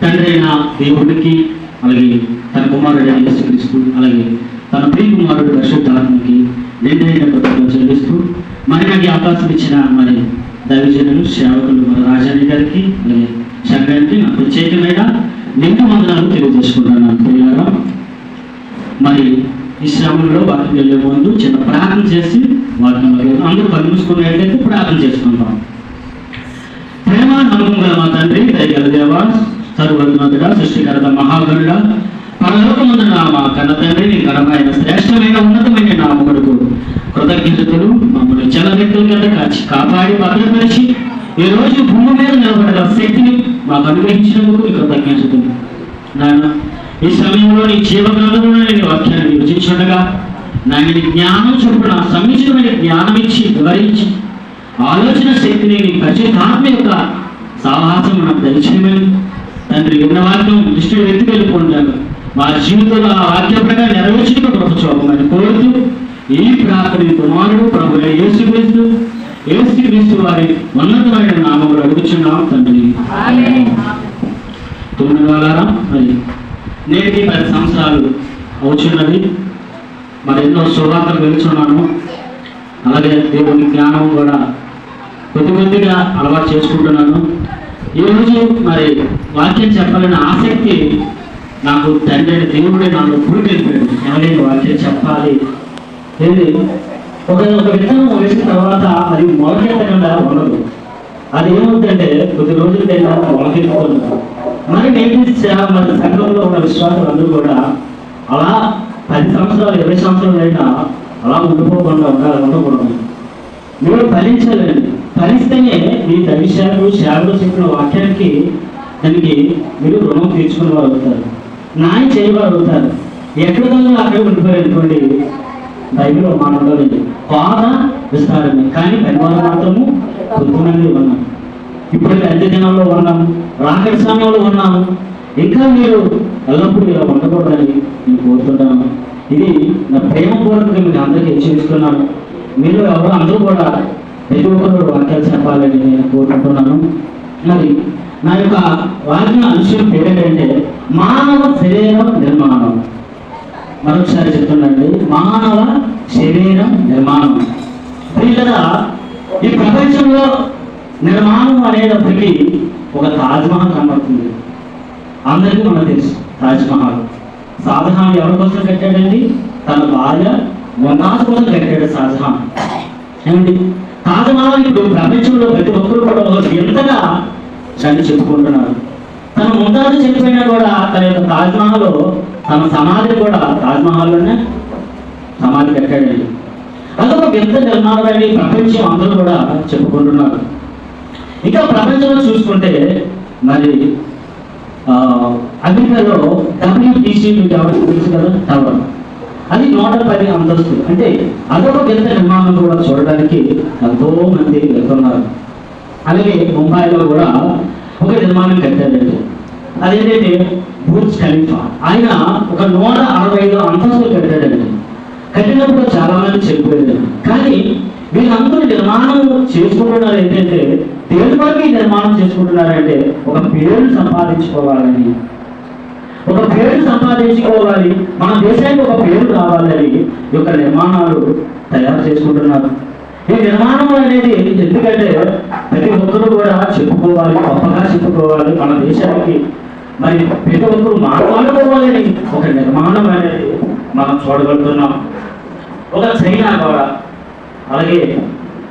తండ్రి అయిన దేవుడికి అలాగే తన కుమారుడైన యేసుక్రీస్తు అలాగే తన ప్రియ కుమారుడు పరిశుద్ధాత్మకి నిండైన కృతజ్ఞతలు చెల్లిస్తూ మరి నాకు అవకాశం ఇచ్చిన మరి దైవజనులు సేవకులు మన రాజాని గారికి అలాగే శంకరానికి నా ప్రత్యేకమైన నిండు వందనాలు తెలియజేసుకున్నాను ప్రియులారా మరి ఈ శ్రమంలో వాటికి వెళ్ళే ముందు చిన్న ప్రార్థన చేసి వాటిని అందరూ కళ్ళు ప్రార్థన చేసుకుంటాం ప్రేమ నమ్మకం గల మా తండ్రి దయగల దేవ సర్వోన్నతుడ సృష్టికర్త మహాగరుడ పరలోకమందున మా కన్న తండ్రి నీ ఘనమైన శ్రేష్టమైన ఉన్నతమైన నామకుడుకు కృతజ్ఞతలు మమ్మల్ని చెలరెక్కల కింద కాచి కాపాడి భద్రపరిచి ఈ రోజు భూమి మీద నిలబడగల శక్తిని మాకు అనుగ్రహించినందుకు నీ కృతజ్ఞతలు. నాయన ఈ సమయంలో నీ జీవగ్రంథంలో నేను వాక్యాన్ని విభజించుండగా నాయన జ్ఞానం చొప్పున సమిష్టిమైన జ్ఞానం ఇచ్చి వివరించి ఆలోచన శక్తిని నీ పరిశుద్ధాత్మ యొక్క సాహసం నాకు దయచేయమని తండ్రి విన్న వాక్యం దృష్టి ఎత్తి వెళ్ళిపోండాను. మా జీవితంలో ఆ వాక్య ప్రకారం నెరవేర్చిన కృప చూపమని కోరుతూ ఈ ప్రార్థన కుమారుడు ప్రభు యేసుక్రీస్తు యేసుక్రీస్తు వారి ఉన్నతమైన నామములు అడుగుచున్నాం తండ్రి. తొమ్మిది వాళ్ళారా మరి నేటికి పది సంవత్సరాలు అవుతున్నది మరి ఎన్నో శుభార్తలు వెళ్తున్నాను అలాగే దేవుని జ్ఞానం కూడా కొద్ది కొద్దిగా అలవాటు చేసుకుంటున్నాను. ఈరోజు మరి వాక్యం చెప్పాలని ఆసక్తి నాకు తండ్రి దేవుడే నాకు పురికెళ్ళిపోయాడు ఎవరైనా వాక్యం చెప్పాలి? ఏది? ఒక ఒక విత్తనం వేసిన తర్వాత అది మొలకెత్తకుండా ఉండదు. అది ఏమవుతుందంటే కొద్ది రోజులకి మొలకెత్తుకుంటుంది. మరి నేటి మన సంఘంలో ఉన్న విశ్వాసం అందరూ కూడా అలా పది సంవత్సరాలు ఇరవై సంవత్సరాలు అయినా అలా ఉండిపోకుండా ఉండాలి ఉండకూడదు మీరు ఫలించాలండి ఫలిస్తేనే మీ దవిషయాలు శ్రావుడు చెప్పిన వాక్యానికి దానికి మీరు రుణం తీర్చుకునే వారు అవుతారు న్యాయం చేయవారు అవుతారు ఎక్కడ దాకా అక్కడ ఉండిపోయారు బైబిల్ మాట లేదు పాద విస్తారమే కానీ పనివారు మాత్రము కొద్దిమంది ఉన్నాం. ఇప్పుడు పెద్ద దినంలో ఉన్నాం రాకటి సమయంలో ఉన్నాము ఇంకా మీరు ఎల్లప్పుడూ ఇలా ఉండకూడదని నేను కోరుతున్నాను ఇది నా ప్రేమ పూర్వకంగా మీకు అందరికీ హెచ్చరిస్తున్నాను. మీరు ఎవరు అందరూ కూడా ప్రతి ఒక్కరు వాక్యాలు చెప్పాలని నేను కోరుకుంటున్నాను. మరి నా యొక్క వాక్యం అంశం ఏంటంటే మానవ శరీరం నిర్మాణం. మరొకసారి చెప్తున్నాండి మానవ శరీరం నిర్మాణం. ప్రియులరా ఈ ప్రపంచంలో నిర్మాణం అనేటప్పటికీ ఒక తాజ్మహల్ కనబడుతుంది. అందరికీ మనకు తెలుసు తాజ్మహల్. షాజహాన్ ఎవరి కోసం కట్టాడండి? తన భార్య వందాస్ కోసం కట్టాడు షాజహాన్. ఏమండి? తాజ్మహల్ ఇప్పుడు ప్రపంచంలో ప్రతి ఒక్కరు కూడా ఎంతగా దాన్ని చెప్పుకుంటున్నారు. తన ముందాజు చనిపోయినా కూడా తన యొక్క తాజ్మహల్ తన సమాధి కూడా తాజ్మహల్లోనే సమాధి కట్టాడండి అదొక వింత నిర్మాణాన్ని ప్రపంచం అందరూ కూడా చెప్పుకుంటున్నారు. ఇంకా ప్రపంచంలో చూసుకుంటే మరి అమెరికాలో డబ్ల్యూటీసీ మీకు ఎవరికి తెలుసు కదా టవర్ అది నూట పది అంతస్తు. అంటే అదొక పెద్ద నిర్మాణం కూడా చూడడానికి ఎంతో మంది వెళ్తున్నారు. అలాగే ముంబైలో కూడా ఒక నిర్మాణం కట్టారండి. అదేంటంటే బూర్జ్ ఖలీఫా. ఆయన ఒక నూట అరవై ఐదు అంతస్తులు కట్టాడండి. కట్టినప్పుడు చాలా మంది చనిపోయారు కానీ వీళ్ళందరూ నిర్మాణం చేసుకుంటున్నారు ఏంటంటే దేని వరకు ఈ నిర్మాణం చేసుకుంటున్నారంటే ఒక పేరు సంపాదించుకోవాలని. ఒక పేరు సంపాదించుకోవాలి. మన దేశానికి ఒక పేరు రావాలని ఈ యొక్క నిర్మాణాలు తయారు చేసుకుంటున్నారు. ఈ నిర్మాణం అనేది ఎందుకంటే ప్రతి ఒక్కరూ కూడా చెప్పుకోవాలి గొప్పగా చెప్పుకోవాలి మన దేశానికి. మరి ప్రతి ఒక్కరు మాట్లాడుకోవాలని ఒక నిర్మాణం అనేది మనం చూడగలుగుతున్నాం. ఒక చైనా కూడా అలాగే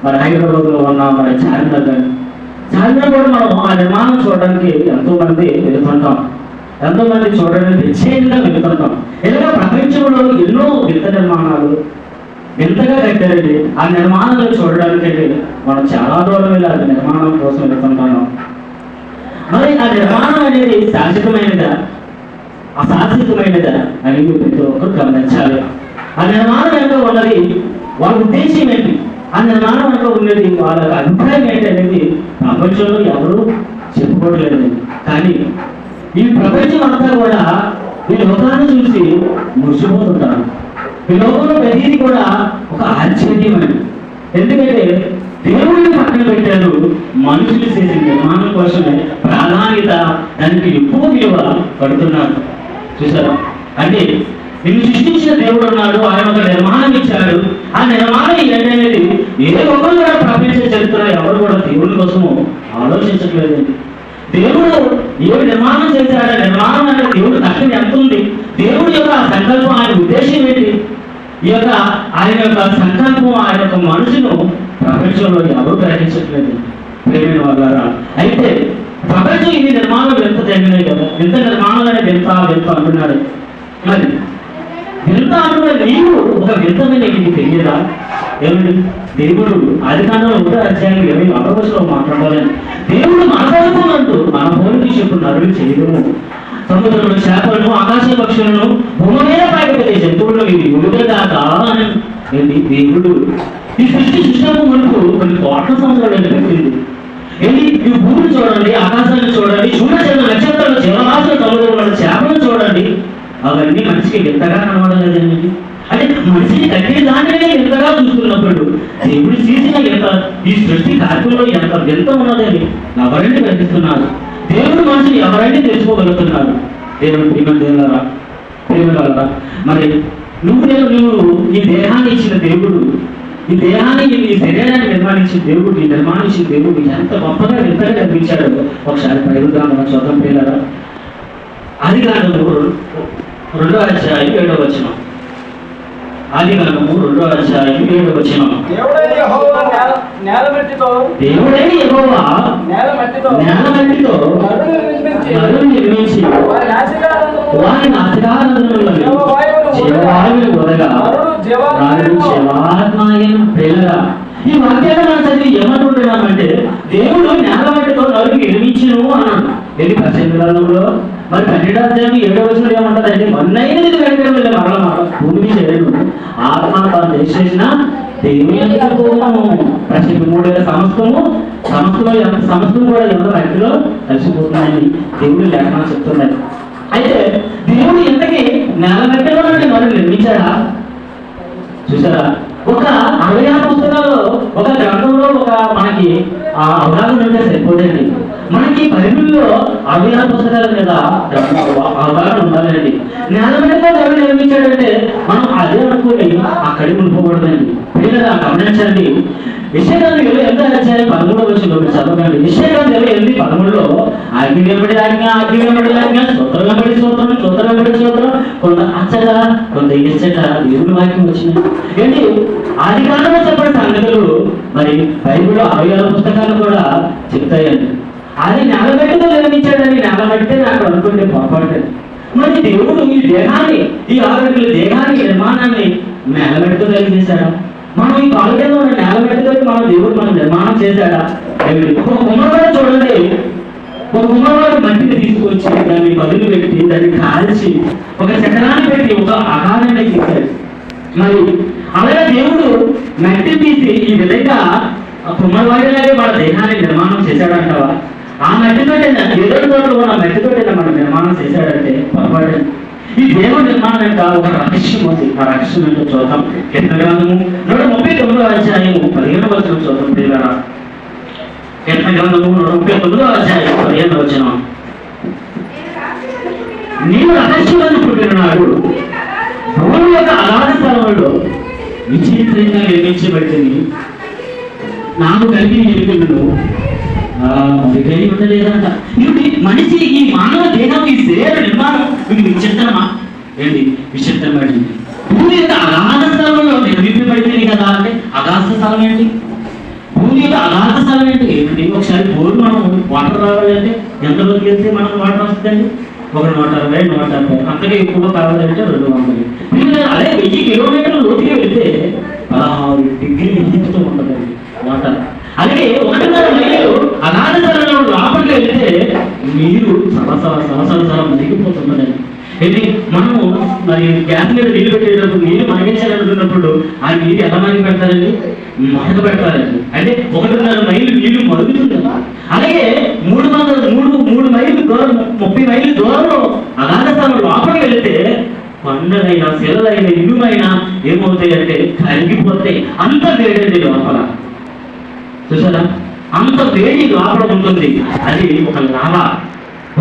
మరి హైదరాబాద్లో ఉన్న మరి చార్మినార్ కానీ చార్మినార్ కూడా మనం ఆ నిర్మాణం చూడడానికి ఎంతో మంది వెళ్తుంటాం. ఎంతోమంది చూడండి చూడడానికి నిశ్చయంగా వెళుతుంటాం ఇలాగ ప్రపంచంలో ఎన్నో వింత నిర్మాణాలు వింతగా కట్టారండి. ఆ నిర్మాణాలు చూడడానికి మనం చాలా దూరం వెళ్ళి ఆ నిర్మాణం కోసం వెళ్తుంటాం మరి ఆ నిర్మాణం అనేది శాశ్వతమైనదా? అశాశ్వతమైనదా అని ప్రతి ఒక్కరు గమనించాలి. ఆ నిర్మాణం వెనుక ఉన్నది వాళ్ళ ఉద్దేశం ఏంటి? ఆ నిర్మాణం వెనుక ఉన్నది వాళ్ళ అభిప్రాయం ఏంటి అనేది ప్రపంచంలో ఎవరు చెప్పుకోవట్లేదు కానీ ఈ ప్రపంచం అంతా కూడా ఈ లోకాన్ని చూసి మురిసిపోతుంటారు. ఈ లోకంలో ప్రతిదీ కూడా ఒక ఆశ్చర్యమైనది. ఎందుకంటే దేవుడిని పక్కన పెట్టారు మనుషులు చేసిన నిర్మాణం కోసమే ప్రాధాన్యత దానికి ఎక్కువ విలువ పడుతున్నారు. చూసారా? అంటే నిన్ను సృష్టించిన దేవుడు ఉన్నాడు ఆయన ఒక నిర్మాణం ఇచ్చాడు. ఆ నిర్మాణం ఏంటనేది ఏ ఒక్కరు కూడా ప్రపంచ చరిత్ర ఎవరు కూడా దేవుడి కోసము ఆలోచించట్లేదండి. దేవుడు ఏ నిర్మాణం చేశాడు? నిర్మాణం అంటే దేవుడు లక్ష్యం ఎంత ఉంది? దేవుడి యొక్క సంకల్పం ఆయన ఉద్దేశం ఏంటి? ఈ యొక్క ఆయన యొక్క సంకల్పం ఆయన యొక్క మనుషును ప్రపంచంలో ఎవరు గ్రహించట్లేదు. ప్రేమిన వాళ్ళారా అయితే ప్రపంచం ఈ నిర్మాణం ఎంత జరిగినాయి కదా? ఎంత నిర్మాణం అనేది ఎంత ఎంత అంటున్నాడు? మరి వింత అంటున్న నీవు ఒక వింతమైన నీకు తెలియదా? ఏమండి? దేవుడు ఆది కాలంలో ఒకటో అధ్యాయం ఇరవై ఒకటో మాట్లాడాలని. దేవుడు మన మన భూమికి చెప్పు నరులు చేయడము సముద్రంలో చేపలను ఆకాశ పక్షులను భూమి మీద పాటిపోతే జంతువులను ఇవి ఉడుగదాకా అని ఏంటి దేవుడు ఈ సృష్టి సృష్టికు మనకు కొన్ని కోట్ల సంవత్సరాలు పెట్టింది. ఏంటి ఈ భూమిని చూడండి ఆకాశాన్ని చూడండి సూర్యచంద్ర నక్షత్రాలు జీవరాశుల సముద్రంలో చేపలను చూడండి. అవన్నీ మనిషికి ఎంతగా కనబడలేదండి అంటే మనిషిని కట్టే దానినే ఎంతగా చూస్తున్నప్పుడు దేవుడు చేసిన ఎంత ఈ సృష్టి కార్యంలో ఎంత ఎంత ఉన్నదని ఎవరండి కనిపిస్తున్నారు? దేవుడు మనిషిని ఎవరైనా తెలుసుకోగలుగుతున్నారు? దేవుడు ప్రేమ ప్రేమలారా మరి నువ్వు నేను నువ్వు ఈ దేహాన్ని ఇచ్చిన దేవుడు ఈ దేహాన్ని ఈ శరీరాన్ని నిర్మాణించిన దేవుడు ఈ నిర్మాణించిన దేవుడు ఎంత గొప్పగా ఎంతగా కనిపించాడో ఒకసారి ప్రయోగాం మన చూద్దాం పిల్లరా అది కాదు రెండో అధ్యాయం ఏడో వచనం. ఆది కాండము రెండో అధ్యాయం ఏడో మట్టితో దేవుడే యెహోవా నేల మట్టితో నిర్మించి వారి వదగా జీవాత్మాయను పిల్లరా ఈ వాక్యాన్ని మనం చదివి ఏమంటున్నామంటే దేవుడు నేల మట్టితో నరుని నిర్మించును అన్నాడు ఇది గ్రంథంలో మరి పన్నెండు అధ్యాయం ఏడో వచ్చిన ఏమంటదంటే మన్నైనది వెంటనే వెళ్ళే మరల మరల భూమి చేయడు ఆత్మ తాను చేసేసిన దేవుని ప్రతి మూడు వేల సమస్తము సమస్తంలో ఎంత సంస్థలు కూడా ఎంత మట్టిలో కలిసిపోతున్నాయని దేవుడు లేఖనాలు చెప్తున్నాయి అయితే దేవుడు ఇంతకీ నెల గంటలో నుండి మనం నిర్మించాడా? చూసారా? ఒక అరవై ఆరు పుస్తకాల్లో ఒక గ్రంథంలో ఒక మనకి ఆ అవగాహన ఉంటే సరిపోదండి. మనకి బైబిల్లో అరవై ఆరు పుస్తకాల మీద అవగాహన ఉండాలండి. నేల మీద దేవుడు నిర్మించాడంటే మనం అదే అనుకుని అక్కడికి ఉండిపోకూడదండి. పిల్లలు గమనించండి. విషయాలు ఇరవై ఎంత అధ్యాయం పదమూడు వచ్చి చదవండి విషయాలు ఇరవై ఎనిమిది పదమూడులో ఆజ్ఞ వెంబడి ఆజ్ఞ ఆజ్ఞ వెంబడి ఆజ్ఞ సూత్రం వెంబడి స్తోత్రం సూత్రం వెంబడి స్తోత్రం కొంత అచ్చట కొంత ఇచ్చట దేవుని వాక్యం వచ్చింది ఏంటి? ఆది కాలంలో చెప్పిన సంగతులు మరి బైబిల్ అరవై పుస్తకాలు కూడా చెప్తాయండి అది నేలబెట్టుతో నిర్మించాడని నేలబెట్టే నాకు అనుకుంటే పొరపాటు మరి దేవుడు ఈ దేహాన్ని ఈ ఆరోగ్య దేహాన్ని నిర్మాణాన్ని నేలబెట్టుతో కలిగేశాడా మనం ఈ కాలు కింద ఉన్న నేలబెట్టుతో మన దేవుడు మనం నిర్మాణం చేశాడా? ఒక కుమ్మవాడు చూడండి. ఒక కుమ్మవాడు మట్టిని తీసుకొచ్చి దాన్ని బదులు పెట్టి దాన్ని కాల్చి ఒక చక్రాన్ని పెట్టి ఒక ఆహారాన్ని తీశాడు. మరి అలాగే దేవుడు మట్టి తీసి ఈ విధంగా ఆ కుమ్మరివాడిలాగే మన దేహాన్ని నిర్మాణం చేశాడంటావా? ఆ మట్టితోటే ఏదో చోట్ల ఉన్న మట్టితోటే మనం నిర్మాణం చేశాడంటే పొరపాటు. ఈ దేవుడు నిర్మాణం యొక్క ఒక రహస్యం ఉంది. ఆ రహస్యం ఏంటో చూద్దాం. కీర్తన గ్రంథము? నూట ముప్పై తొమ్మిదో అధ్యాయము పదిహేను వచ్చిన చూద్దాం పిల్లరా కీర్తన గ్రంథము? నూట ముప్పై తొమ్మిదో అధ్యాయం పదిహేను వచ్చిన నీవు రహస్యమని పుట్టినాడు భూమి యొక్క అగాధ స్థలంలో విచిత్రంగా నిర్మించబడింది. నాకు కలిగి ఎరుకలను మరి ఉండలేదంట ఇది మనిషి ఈ మానవ దేహం ఈ శరీర నిర్మాణం? మీకు విచిత్రమా? ఏంటి? విచిత్రమైనది భూమి యొక్క అగాధ స్థలంలో నిర్మింపబడింది కదా అంటే అగాధ స్థలం ఏంటి? భూమి యొక్క అగాధ స్థలం ఏంటి? ఏంటి ఒకసారి బోర్ మనం వాటర్ రావాలంటే ఎంతలోకి వెళ్తే మనం వాటర్ వస్తుందండి? ఒక నూట అరవై నూట డెబ్బై అంతగా ఎక్కువ కావాలంటే రెండు వందలు. అదే వెయ్యి కిలోమీటర్ల లోతుకి వెళ్తే పదహారు డిగ్రీలు హీట్తో ఉండదండి వాటర్. అలాగే ఒకటిన్నర మైలు అగాధ స్థలంలో లోపలికి వెళ్తే నీరు సరసర సరసర సర మరిగిపోతున్నదండి ఏంటి? మనము మరి గ్యాస్ మీద నీళ్ళు పెట్టేటప్పుడు నీరు మరిగించాలనుకున్నప్పుడు ఆ నీరు ఎలా మరిగి పెడతారండి మరగ పెడతారండి. అంటే ఒకటిన్నర మైలు నీళ్ళు మరుగుతుంది? కదా అలాగే మూడు వందల మూడు మూడు మైలు దూరం ముప్పై మైలు దూరంలో అగాధ లోపలికి వెళితే కొండలైనా శిలలైన ఇనుమైనా ఏమవుతాయి అంటే కరిగిపోతాయి. అంత వేడండి లోపల. చూసారా? అంత వేడి లాభం ఉంటుంది. అది ఒక లాభ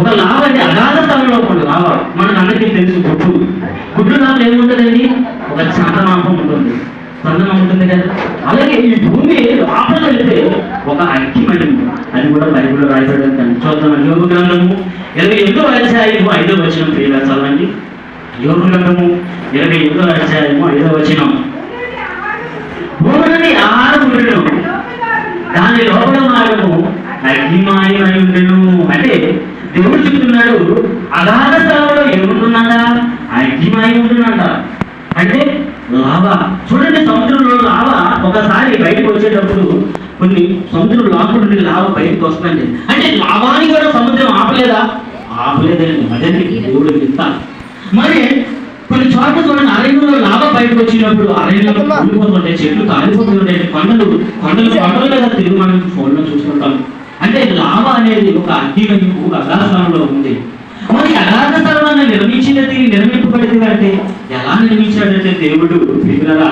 ఒక లావ అంటే అగాధ స్థలంలో ఒక లావ. మనకు అందరికీ తెలుసు గుడ్డు. గుడ్డు లాభం ఏముంటుందండి ఒక చందమాపం ఉంటుంది. చందనం ఉంటుంది కదా. అలాగే ఈ భూమి లోపల వెళ్తే ఒక అగ్గి అది కూడా బైబిల్లో రాయబడి చూద్దాం. యోగ గ్రంథము ఇరవై ఎనిమిదో అధ్యాయము ఐదో వచనం. ప్రియుల చదవండి. యోగ గ్రంథము ఇరవై ఎనిమిదో అధ్యాయము ఐదో వచనం. భూమి నుండి ఆహారం దాని లోపల మార్గము అగ్నిమాయమై ఉండను. అంటే దేవుడు చెప్తున్నాడు అగాధ స్థలంలో ఏముంటున్నాడా అగ్నిమాయం ఉంటున్నాడ అంటే లాభ. చూడండి సముద్రంలో లావ ఒకసారి బయటకు వచ్చేటప్పుడు కొన్ని సముద్రం లోపల నుండి లావ బయటకు వస్తుందండి. అంటే లావాని కూడా సముద్రం ఆపలేదా? ఆపలేదండి. అదండి దేవుడు ఇస్తా మరి చోట్ల చూడండి అరణ్యంలో లాభ బయటకు వచ్చినప్పుడు అరణ్యంలో కూలిపోతుంటే చెట్లు కాలిపోతుంటే కొండలు కొండలు కొండలు కదా తిరుగు మనం ఫోన్లో చూసుకుంటాం అంటే లాభ అనేది ఒక అగ్నివైపు అగాధస్థానంలో ఉంది. మరి అగాధ స్థలంలో నిర్మించినది నిర్మింపబడింది అంటే ఎలా నిర్మించాడంటే దేవుడు ప్రియులరా?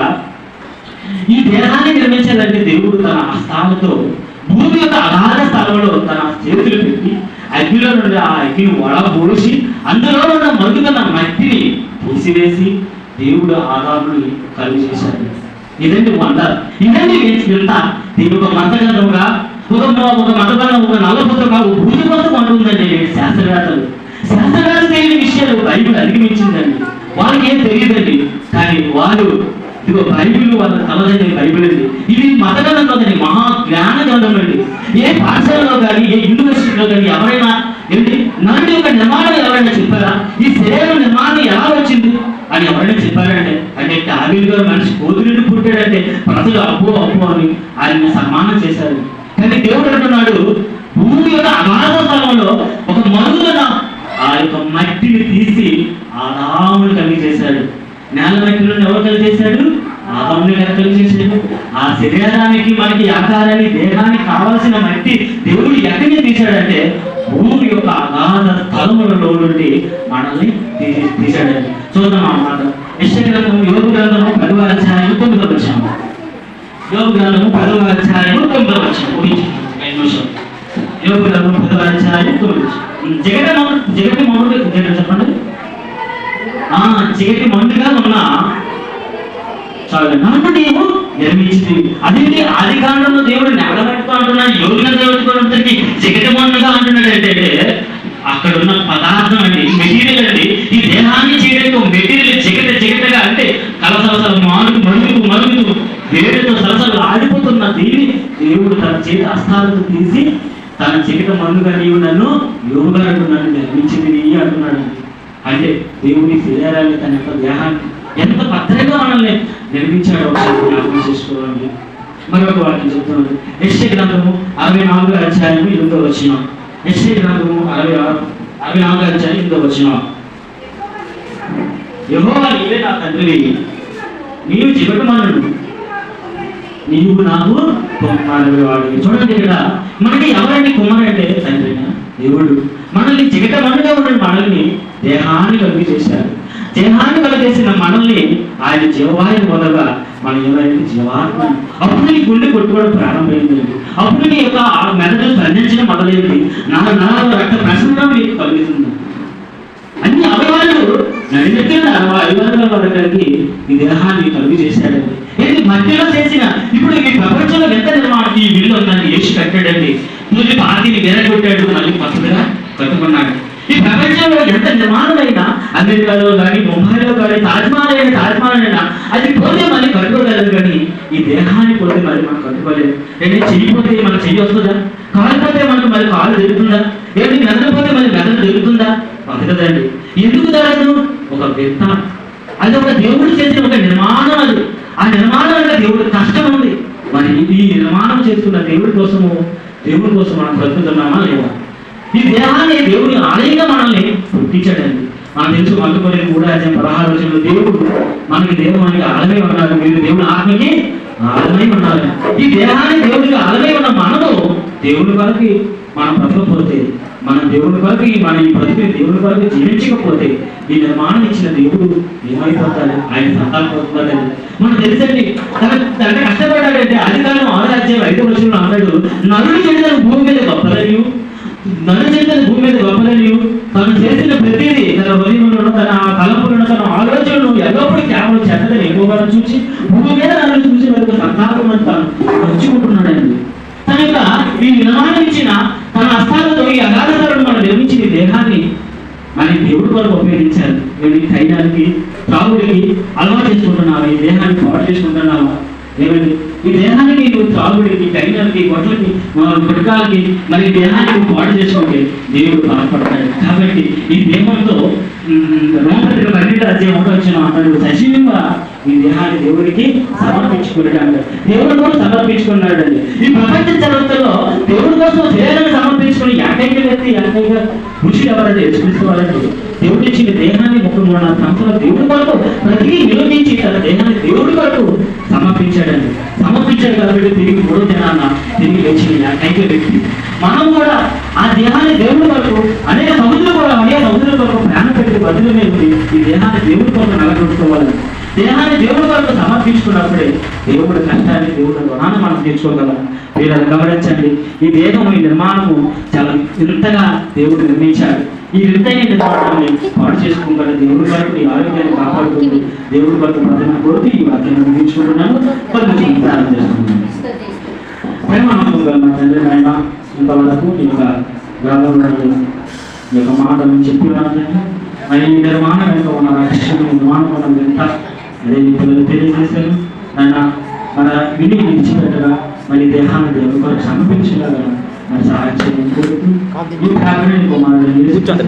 ఈ దేహాన్ని నిర్మించాలంటే దేవుడు తన హస్తాలతో భూమి యొక్క అగాధ స్థలంలో తన చేతులు పెట్టి అగ్నిలో నుండి ఆ అగ్నిని వడబోసి అందులో ఉన్న మరుగుతున్న మట్టిని పూసివేసి దేవుడు ఆదాముని కలిగి చేశాడు. ఇదండి వంద ఇదండి వెళ్తా. దీని ఒక మంత్రగంధముగా ఒక ఒక మతగంధం ఒక నల్లపుత్రగా ఒక భూమి కోసం అంటుందండి శాస్త్రవేత్తలు. శాస్త్రవేత్తలు తెలియని విషయాలు బైబిల్ అధిగమించిందండి. వాళ్ళకి ఏం తెలియదండి. కానీ వాళ్ళు ఇదిగో బైబిల్ వాళ్ళ తలదండి బైబిల్ అండి. ఇది మత గ్రంథం కాదండి మహా జ్ఞాన గ్రంథం అండి. ఏ పాఠశాలలో కానీ ఏ యూనివర్సిటీలో కానీ ఎవరైనా ఏంటి నన్ను యొక్క నిర్మాణ ఈ శరీరం నిర్మాణం ఎలా వచ్చింది? అని ఎవరైనా చెప్పారంటే అంటే టాబిల్ గారు మనిషి కోతులుండి పుట్టాడంటే ప్రజలు అప్పు అప్పు అని ఆయన సన్మానం చేశారు. కానీ దేవుడు అంటున్నాడు భూమి యొక్క అగాధ స్థలంలో ఒక మరుగున ఆ యొక్క మట్టిని తీసి ఆదాముని కలిగి చేశాడు నేల మట్టిలో ఎవరు కలిగి చేశాడు ఆదాముని కలిగి చేశాడు ఆ శరీరానికి మనకి ఆకారాన్ని దేహానికి కావాల్సిన మట్టి దేవుడు ఎక్కడికి తీశాడంటే భూమి యొక్క అగాధ తలములలో నుండి మనల్ని తీసి తీశాడండి. చూద్దాం అన్నమాట యశ్వ యోగ గ్రంథము పదవ అధ్యాయం తొమ్మిదవ వచ్చాము యోగ గ్రంథము పదవ అధ్యాయం తొమ్మిదవ వచ్చాము ఐదు నిమిషాలు. యోగ గ్రంథం పదవ అధ్యాయం తొమ్మిది జగట జగటి మౌడు జగట చెప్పండి? ఆ చీకటి మండుగా ఉన్న చాలు. నన్ను నీవు నిర్మించింది అదేంటి? అధికారం కాండంలో దేవుడు నెగలబెట్టుకో అంటున్నాడు యోగిన దేవుడికి చీకటి మండుగా అక్కడ ఉన్న పదార్థం అండి మెటీరియల్ అండి ఈ దేహాన్ని చేయడానికి ఒక మెటీరియల్ చికట చికటగా అంటే కలసలసల మారుతూ మరుగుతూ మరుగుతూ వేడితో సలసలు ఆడిపోతున్న దీన్ని దేవుడు తన చేతి అస్తాలను తీసి తన చికట మన్నుగా నీవు నన్ను యోగుగా నన్ను నిర్మించింది నీ అంటున్నాడు అంటే దేవుని శరీరాన్ని తన యొక్క దేహాన్ని ఎంత భద్రంగా మనల్ని నిర్మించాడో ఒకసారి జ్ఞాపకం చేసుకోవాలి మరొక వాటిని చెప్తున్నాడు యశ్య గ్రంథము అరవై నాలుగు అధ్యాయము ఎనిమిదో వచ్చినాం యశ్య గ్రంథము అరవై ఆరు అరవై నాలుగు అధ్యాయం ఎనిమిదో వచ్చిన. యహోవా నీవే నా తండ్రివి. నీవు చివటమనుడు నీవు నాకు కుమారుడు వాడు చూడండి ఇక్కడ మనకి ఎవరండి కుమారుడు అంటే తండ్రినా? దేవుడు. మనల్ని చిగట మనుగా ఉన్న మనల్ని దేహాన్ని కలిగి చేశారు దేహాన్ని కలిగేసిన మనల్ని ఆయన జీవవాయు మొదలుగా మన ఏమైంది? జీవాత్మ. అప్పుడు నీ గుండె కొట్టుకోవడం ప్రారంభమైంది. అప్పుడు నీ యొక్క ఆ మెదడు స్పందించడం మొదలైంది. నా నా రక్త ప్రసరణ నీకు కలుగుతుంది అన్ని అవయవాలు నడినెత్తిన అవయవాల వరకకి ఈ దేహాన్ని కలుగు చేశాడండి ఏంటి మధ్యలో చేసిన? ఇప్పుడు ఈ ప్రపంచంలో ఎంత నిర్మాణం ఈ విల్లు ఉందని యేసు కట్టాడండి. ముందు పాతిని వేరగొట్టాడు మళ్ళీ కొత్తగా కట్టుకున్నాడు. ఈ ప్రపంచంలో ఎంత నిర్మాణమైనా అమెరికాలో కానీ ముంబైలో కానీ తాజ్మహల్ అయిన తాజ్మహల్ అయినా అది పోతే మళ్ళీ కట్టుకోగలదు కానీ ఈ దేహాన్ని పోతే మళ్ళీ మనం కట్టుకోలేదు ఏంటి చెయ్యిపోతే మనకు చెయ్యి వస్తుందా? కాలిపోతే మనకు మళ్ళీ కాలు తిరుగుతుందా? ఏంటి మెదడుపోతే మళ్ళీ మెదడు తిరుగుతుందా? బతకదండి ఎందుకు జరగదు ఒక వ్యక్త. అది ఒక దేవుడు చేసిన ఒక నిర్మాణం అది. ఆ నిర్మాణం వల్ల దేవుడు కష్టం ఉంది. మరి ఈ నిర్మాణం చేసుకున్న దేవుడి కోసము దేవుడి కోసం మనం బ్రతుకుతున్నామా లేదా ఈ దేహాన్ని దేవుని ఆలయంగా మనల్ని పుట్టించాడండి. మనం తెలుసు మల్లుకొని కూడా అధ్యాయం పదహారు రోజుల్లో దేవుడు మనకి దేవునికి ఆలమై ఉన్నారు మీరు దేవుని ఆత్మకి ఆలమై ఉన్నారు ఈ దేహాన్ని దేవుడికి ఆలమై ఉన్న మనము దేవుని వరకు మనం బ్రతకపోతే మన దేవుని వరకు మన ఈ బ్రతుకు దేవుని వరకు జీవించకపోతే ఈ నిర్మాణం ఇచ్చిన దేవుడు ఏమైపోతాడు? ఆయన సంతానపోతున్నాడు మనం తెలుసండి తన తన కష్టపడ్డాడంటే అధికారం ఆరాధ్యం ఐదు వర్షంలో అన్నాడు నలుడు చెడుదల భూమి మీద గొప్పదయ్యూ నన్ను చేసిన భూమి మీద గొప్పదని తను చేసిన ప్రతిదీ తన హృదయంలో తన కలంపులను తన ఆలోచనలు ఎల్లప్పుడూ కేవలం చెడ్డదని ఎక్కువగా చూసి భూమి మీద నన్ను చూసి వరకు సంతాపం తాను పంచుకుంటున్నాడండి తన యొక్క ఈ నిర్మాణం ఇచ్చిన తన హస్తాలతో ఈ అగాధతలను మనం నిర్మించిన దేహాన్ని మరి దేవుడు కొరకు ఉపయోగించారు నేను ఈ తైలానికి త్రాగుడికి అలవాటు చేసుకుంటున్నావా? ఈ దేహాన్ని పాటు చేసుకుంటున్నావా? ఏమండి ఈ దేహానికి నువ్వు త్రాగుడికి కైనాలకి గొడ్లకి గుడ్కాలకి మరి ఈ దేహాన్ని నువ్వు పాడు చేసుకుంటే దేవుడు బాధపడతాడు. కాబట్టి ఈ దేహంతో రోమపత్రిక పన్నెండు అధ్యాయం ఒకటి వచ్చిన అన్నాడు సజీవంగా ఈ దేహాన్ని దేవుడికి సమర్పించుకున్నాడు. దేవుడి కోసం సమర్పించుకున్నాడు అండి ఈ ప్రపంచ చరిత్రలో దేవుడి కోసం దేహాన్ని సమర్పించుకుని ఏకైక వ్యక్తి ఏకైక ఋషి ఎవరంటే యేసుక్రీస్తు వారండి. దేవుడు ఇచ్చిన దేహాన్ని ముప్పై మూడున్నర దేవుడి కొరకు ప్రతి నిరూపించి తన దేహాన్ని దేవుడి కొరకు సమర్పించాడండి. సమర్పించాడు కాబట్టి తిరిగి మూడో దినాన్న తిరిగి లేచిన ఏకైక వ్యక్తి మనం కూడా ఆ దేహాన్ని దేవుడి కొరకు అనేక సముద్రం కూడా అనేక సముద్రం కొరకు ప్రాణం పెట్టి బదులు ఉంది ఈ దేహాన్ని దేవుడి కొరకు నలగొట్టుకోవాలి దేహాన్ని దేవుడి కొరకు సమర్పించుకున్నప్పుడే దేవుడి కష్టాన్ని దేవుడి రుణాన్ని మనం తీర్చుకోగలం. మీరు అది గమనించండి. ఈ దేహము ఈ నిర్మాణము చాలా ఇంతగా దేవుడు నిర్మించాడు. ఈ వింతైన నిర్మాణాన్ని పాటు చేసుకోగల దేవుడి బట్టి నీ ఆరోగ్యాన్ని కాపాడుకుంటూ దేవుడి బట్టి ప్రజలను కోరుతూ ఈ వాక్యాన్ని ముగించుకుంటున్నాను. కొంచెం ప్రార్థన చేస్తున్నాను. ప్రేమ నమ్మకంగా మా తండ్రి నాయన ఇంతవరకు నీ యొక్క గ్రంథంలో నీ యొక్క మాటలు చెప్పినాను ఆయన ఈ నిర్మాణం యొక్క ఉన్న రక్షణ నిర్మాణం మనం ఎంత అదే మీ పిల్లలు తెలియజేశారు. ఆయన మన విని విడిచిపెట్టగా మళ్ళీ దేహాన్ని దేవుడి కొరకు సమర్పించగలగా మరి సహాయం చేయని కోరుతూ ఈ ప్రార్థన కుమారుడు కూర్చోండి.